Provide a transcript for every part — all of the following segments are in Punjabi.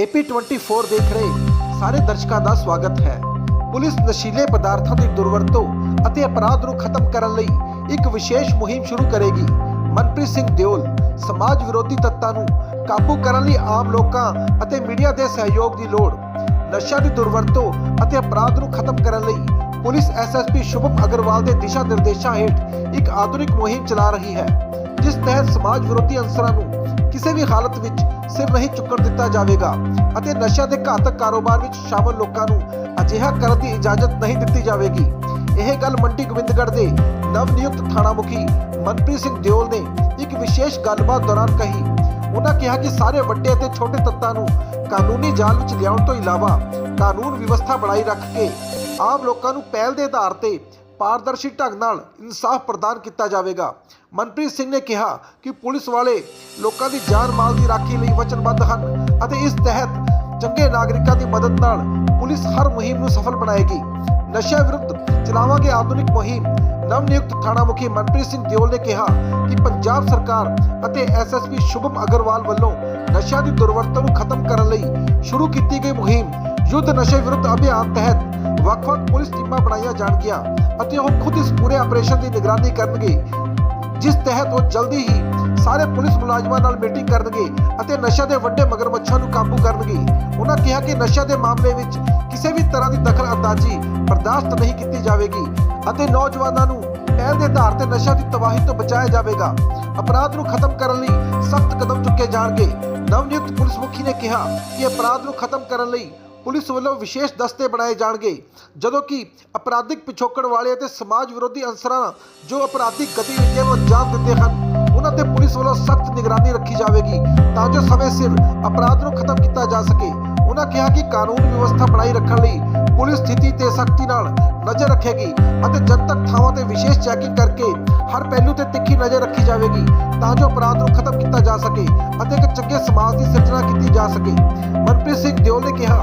AP24 ਦੇਖ ਰਹੇ ਸਾਰੇ ਦਰਸ਼ਕਾਂ ਦਾ ਸਵਾਗਤ ਹੈ। ਪੁਲਿਸ ਨਸ਼ੀਲੇ ਪਦਾਰਥਾਂ ਦੀ ਦੁਰਵਰਤੋਂ ਅਤੇ ਅਪਰਾਧ ਨੂੰ ਖਤਮ ਕਰਨ ਲਈ ਇੱਕ ਵਿਸ਼ੇਸ਼ ਮੁਹਿੰਮ ਸ਼ੁਰੂ ਕਰੇਗੀ। ਮਨਪ੍ਰੀਤ ਸਿੰਘ ਦਿਓਲ ਸਮਾਜ ਵਿਰੋਧੀ ਤੱਤਾਂ ਨੂੰ ਕਾਬੂ ਕਰਨ ਲਈ ਆਮ ਲੋਕਾਂ ਅਤੇ ਮੀਡੀਆ ਦੇ ਸਹਿਯੋਗ ਦੀ ਲੋੜ। ਨਸ਼ਾ ਦੀ ਦੁਰਵਰਤੋਂ ਅਤੇ ਅਪਰਾਧ ਨੂੰ ਖਤਮ ਕਰਨ ਲਈ ਪੁਲਿਸ ਐਸਐਸਪੀ ਸ਼ੁਭਮ ਅਗਰਵਾਲ ਦੇ ਦਿਸ਼ਾ ਨਿਰਦੇਸ਼ਾਂ ਹੇਠ ਇੱਕ ਆਧੁਨਿਕ ਮੁਹਿੰਮ ਚਲਾ ਰਹੀ ਹੈ। ਜਿਸ ਤਹਿਤ ਸਮਾਜ ਵਿਰੋਧੀ ਅੰਸਰਾਂ ਨੂੰ ਕਿਸੇ ਵੀ ਹਾਲਤ ਵਿੱਚ ਸਿਰ ਨਹੀਂ ਚੁੱਕਣ ਦਿੱਤਾ ਜਾਵੇਗਾ ਅਤੇ ਨਸ਼ਾ ਦੇ ਘਾਤਕ ਕਾਰੋਬਾਰ ਵਿੱਚ ਸ਼ਾਮਲ ਲੋਕਾਂ ਨੂੰ ਅਜਿਹਾ ਕਰਨ ਦੀ ਇਜਾਜ਼ਤ ਨਹੀਂ ਦਿੱਤੀ ਜਾਵੇਗੀ। ਇਹ ਗੱਲ ਮੰਡੀ ਗੋਬਿੰਦਗੜ੍ਹ ਦੇ ਨਵ ਨਿਯੁਕਤ ਥਾਣਾ ਮੁਖੀ ਮਨਪ੍ਰੀਤ ਸਿੰਘ ਦਿਓਲ ਨੇ ਇੱਕ ਵਿਸ਼ੇਸ਼ ਗੱਲਬਾਤ ਦੌਰਾਨ ਕਹੀ। ਉਹਨਾਂ ਕਿਹਾ ਕਿ ਸਾਰੇ ਵੱਡੇ ਅਤੇ ਛੋਟੇ ਤੱਤਾਂ ਨੂੰ ਕਾਨੂੰਨੀ ਜਾਲ ਵਿੱਚ ਲਿਆਉਣ ਤੋਂ ਇਲਾਵਾ ਕਾਨੂੰਨ ਵਿਵਸਥਾ ਬਣਾਈ ਰੱਖ ਕੇ ਆਮ ਲੋਕਾਂ ਨੂੰ ਪਹਿਲ ਦੇ ਆਧਾਰ ਤੇ ਪਾਰਦਰਸ਼ੀ ਢੰਗ ਨਾਲ ਇਨਸਾਫ ਪ੍ਰਦਾਨ ਕੀਤਾ ਜਾਵੇਗਾ। ਮਨਪ੍ਰੀਤ ਸਿੰਘ ਨੇ ਕਿਹਾ ਕਿ ਪੁਲਿਸ ਵਾਲੇ ਲੋਕਾਂ ਦੀ ਜਾਨ ਮਾਲ ਦੀ ਰਾਖੀ ਲਈ ਵਚਨਬੱਧ ਹਨ ਅਤੇ ਇਸ ਤਹਿਤ ਚੰਗੇ ਨਾਗਰਿਕਾਂ ਦੀ ਮਦਦ ਨਾਲ ਪੁਲਿਸ ਹਰ ਮੁਹਿੰਮ ਨੂੰ ਸਫਲ ਬਣਾਏਗੀ। ਨਸ਼ਾ ਵਿਰੁੱਧ ਚਲਾਵਾਂਗੇ ਆਧੁਨਿਕ ਮੁਹਿੰਮ ਨਵ ਨਿਯੁਕਤ ਥਾਣਾ ਮੁਖੀ ਮਨਪ੍ਰੀਤ ਸਿੰਘ ਦਿਓਲ ਨੇ ਕਿਹਾ ਕਿ ਪੰਜਾਬ ਸਰਕਾਰ ਅਤੇ ਐਸਐਸਪੀ ਸ਼ੁਭਮ ਅਗਰਵਾਲ ਵੱਲੋਂ ਨਸ਼ਿਆਂ ਦੀ ਦੁਰਵਰਤੋਂ ਨੂੰ ਖਤਮ ਕਰਨ ਲਈ ਸ਼ੁਰੂ ਕੀਤੀ ਗਈ ਮੁਹਿੰਮ ਯੁੱਧ ਨਸ਼ੇ ਵਿਰੁੱਧ ਅਭਿਆਨ ਤਹਿਤ ਵੱਖ-ਵੱਖ ਪੁਲਿਸ ਟੀਮਾਂ ਬਣਾਈਆਂ ਜਾਣਗੀਆਂ। ਅਤੇ ਉਹ ਖੁਦ ਇਸ ਪੂਰੇ ਆਪਰੇਸ਼ਨ ਦੀ ਨਿਗਰਾਨੀ ਕਰਨਗੇ, ਜਿਸ ਤਹਿਤ ਉਹ ਜਲਦੀ ਹੀ ਸਾਰੇ ਪੁਲਿਸ ਮੁਲਾਜ਼ਮਾਂ ਨਾਲ ਮੀਟਿੰਗ ਕਰਨਗੇ ਅਤੇ ਨਸ਼ਾ ਦੇ ਵੱਡੇ ਮਗਰਮੱਛਾਂ ਨੂੰ ਕਾਬੂ ਕਰਨਗੇ। ਉਹਨਾਂ ਕਿਹਾ ਕਿ ਨਸ਼ਾ ਦੇ ਮਾਮਲੇ ਵਿੱਚ ਕਿਸੇ ਵੀ ਤਰ੍ਹਾਂ ਦੀ ਦਖਲ ਅੰਦਾਜ਼ੀ ਬਰਦਾਸ਼ਤ ਨਹੀਂ ਕੀਤੀ ਜਾਵੇਗੀ ਅਤੇ ਨੌਜਵਾਨਾਂ ਨੂੰ ਪਹਿਲ ਦੇ ਆਧਾਰ ਤੇ ਨਸ਼ਾ ਦੀ ਤਬਾਹੀ ਤੋਂ ਬਚਾਇਆ ਜਾਵੇਗਾ। ਅਪਰਾਧ ਨੂੰ ਖਤਮ ਕਰਨ ਲਈ ਸਖਤ ਕਦਮ ਚੁੱਕੇ ਜਾਣਗੇ। ਨਵਨਿਯੁਕਤ ਪੁਲਿਸ ਮੁਖੀ ਨੇ ਕਿਹਾ ਕਿ ਅਪਰਾਧ ਨੂੰ ਖਤਮ ਕਰਨ ਲਈ ਪੁਲਿਸ ਵੱਲੋਂ ਵਿਸ਼ੇਸ਼ ਦਸਤੇ ਬਣਾਏ ਜਾਣਗੇ, ਜਦੋਂ ਕਿ ਅਪਰਾਧਿਕ ਪਿਛੋਕੜ ਵਾਲੇ ਅਤੇ ਸਮਾਜ ਵਿਰੋਧੀ ਅਨਸਰਾਂ ਜੋ ਅਪਰਾਧਿਕ ਗਤੀਵਿਧੀਆਂ ਨੂੰ ਅੰਜਾਮ ਦਿੰਦੇ ਹਨ। ਉਹਨਾਂ ਤੇ ਪੁਲਿਸ ਵੱਲੋਂ ਸਖਤ ਨਿਗਰਾਨੀ ਰੱਖੀ ਜਾਵੇਗੀ, ਤਾਂ ਜੋ ਸਮੇਂ ਸਿਰ ਅਪਰਾਧ ਨੂੰ ਖਤਮ ਕੀਤਾ ਜਾ ਸਕੇ। ਉਹਨਾਂ ਕਿਹਾ ਕਿ ਕਾਨੂੰਨ ਵਿਵਸਥਾ ਬਣਾਈ ਰੱਖਣ ਲਈ ਪੁਲਿਸ ਸਥਿਤੀ ਤੇ ਸਖਤੀ ਨਾਲ ਨਜ਼ਰ ਰੱਖੇਗੀ ਅਤੇ ਜਨਤਕ ਥਾਵਾਂ ਤੇ ਵਿਸ਼ੇਸ਼ ਚੈਕਿੰਗ ਕਰਕੇ ਹਰ ਪਹਿਲੂ ਤੇ ਤਿੱਖੀ ਨਜ਼ਰ ਰੱਖੀ ਜਾਵੇਗੀ, ਤਾਂ ਜੋ ਅਪਰਾਧ ਨੂੰ ਖਤਮ ਕੀਤਾ ਜਾ ਸਕੇ ਅਤੇ ਇੱਕ ਚੰਗੇ ਸਮਾਜ ਦੀ ਸਿਰਜਣਾ ਕੀਤੀ ਜਾ ਸਕੇ। ਮਨਪ੍ਰੀਤ ਸਿੰਘ ਦਿਓਲ ਨੇ ਕਿਹਾ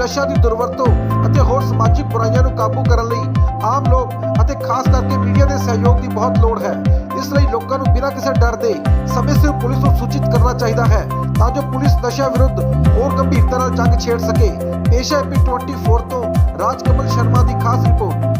ਨਸ਼ਾ ਦੀ ਦੁਰਵਰਤੋਂ ਅਤੇ ਹੋਰ ਸਮਾਜਿਕ ਬੁਰਾਈਆਂ ਨੂੰ ਕਾਬੂ ਕਰਨ ਲਈ ਆਮ ਲੋਕ ਅਤੇ ਖਾਸ ਕਰਕੇ ਮੀਡੀਆ ਦੇ ਸਹਿਯੋਗ ਦੀ ਬਹੁਤ ਲੋੜ ਹੈ। ਇਸ ਲਈ ਲੋਕਾਂ ਨੂੰ ਬਿਨਾਂ ਕਿਸੇ ਡਰ ਦੇ ਸਮੇਂ ਸਿਰ ਪੁਲਿਸ ਨੂੰ ਸੂਚਿਤ ਕਰਨਾ ਚਾਹੀਦਾ ਹੈ ਤਾਂ ਜੋ ਪੁਲਿਸ ਨਸ਼ਾ ਵਿਰੁੱਧ ਹੋਰ ਗੰਭੀਰਤਾ ਨਾਲ ਜੰਗ ਛੇੜ ਸਕੇ। ਏਸ਼ੀਆ ਪੀ 24 ਤੋਂ ਰਾਜਕਮਲ ਸ਼ਰਮਾ ਦੀ ਖਾਸ ਰਿਪੋਰਟ।